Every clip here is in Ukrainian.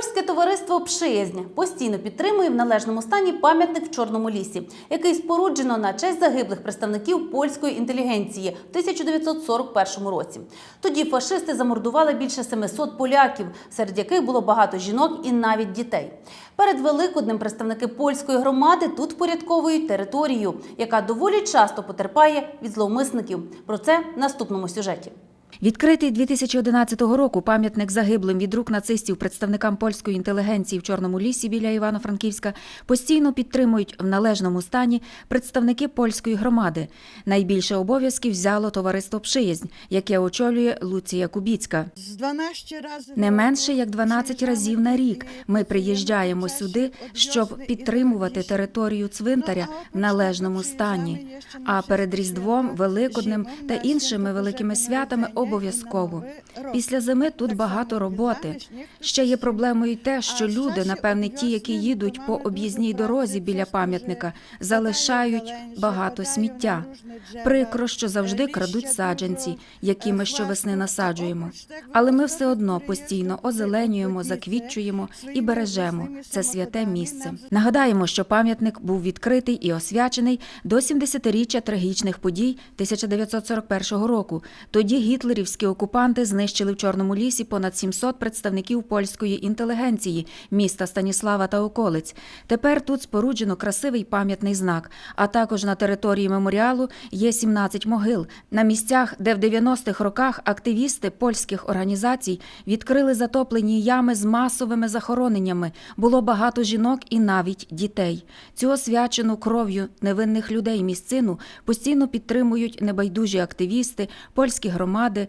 Польське товариство Пшиязнь постійно підтримує в належному стані пам'ятник в Чорному лісі, який споруджено на честь загиблих представників польської інтелігенції в 1941 році. Тоді фашисти замордували більше 700 поляків, серед яких було багато жінок і навіть дітей. Перед Великоднем представники польської громади тут впорядковують територію, яка доволі часто потерпає від зловмисників. Про це в наступному сюжеті. Відкритий 2011 року пам'ятник загиблим від рук нацистів представникам польської інтелігенції в Чорному лісі біля Івано-Франківська постійно підтримують в належному стані представники польської громади. Найбільше обов'язків взяло товариство «Пшиязнь», яке очолює Луція Кубіцька. З 12 разів Не менше як 12 разів на рік ми приїжджаємо сюди, щоб підтримувати територію цвинтаря в належному стані. А перед Різдвом, Великоднем та іншими великими святами обов'язково. Після зими тут багато роботи. Ще є проблемою те, що люди, напевне, ті, які їдуть по об'їзній дорозі біля пам'ятника, залишають багато сміття. Прикро, що завжди крадуть саджанці, які ми щовесни насаджуємо. Але ми все одно постійно озеленюємо, заквітчуємо і бережемо це святе місце. Нагадаємо, що пам'ятник був відкритий і освячений до 70-річчя трагічних подій 1941 року. Тоді гітлерівські окупанти знищили в Чорному лісі понад 700 представників польської інтелігенції міста Станіслава та околиць. Тепер тут споруджено красивий пам'ятний знак. А також на території меморіалу є 17 могил. На місцях, де в 90-х роках активісти польських організацій відкрили затоплені ями з масовими захороненнями. Було багато жінок і навіть дітей. Цю освячену кров'ю невинних людей місцину постійно підтримують небайдужі активісти, польські громади,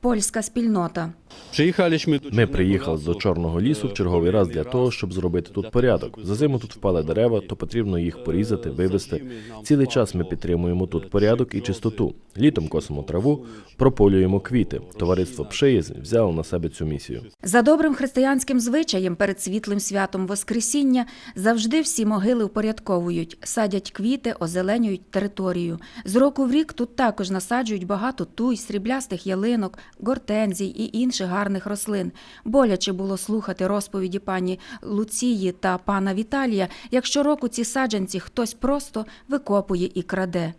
польська спільнота. Ми приїхали до Чорного лісу в черговий раз для того, щоб зробити тут порядок. За зиму тут впали дерева, то потрібно їх порізати, вивезти. Цілий час ми підтримуємо тут порядок і чистоту. Літом косимо траву, прополюємо квіти. Товариство «Пшиязнь» взяло на себе цю місію. За добрим християнським звичаєм перед світлим святом Воскресіння завжди всі могили впорядковують, садять квіти, озеленюють територію. З року в рік тут також насаджують багато туй, сріблястих ялинок, гортензій і інших гарних рослин. Боляче було слухати розповіді пані Луції та пана Віталія, як щороку ці саджанці хтось просто викопує і краде.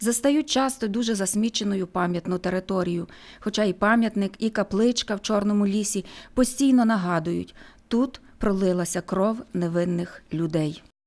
Застають часто дуже засміченою пам'ятну територію, хоча і пам'ятник, і капличка в Чорному лісі постійно нагадують – тут пролилася кров невинних людей.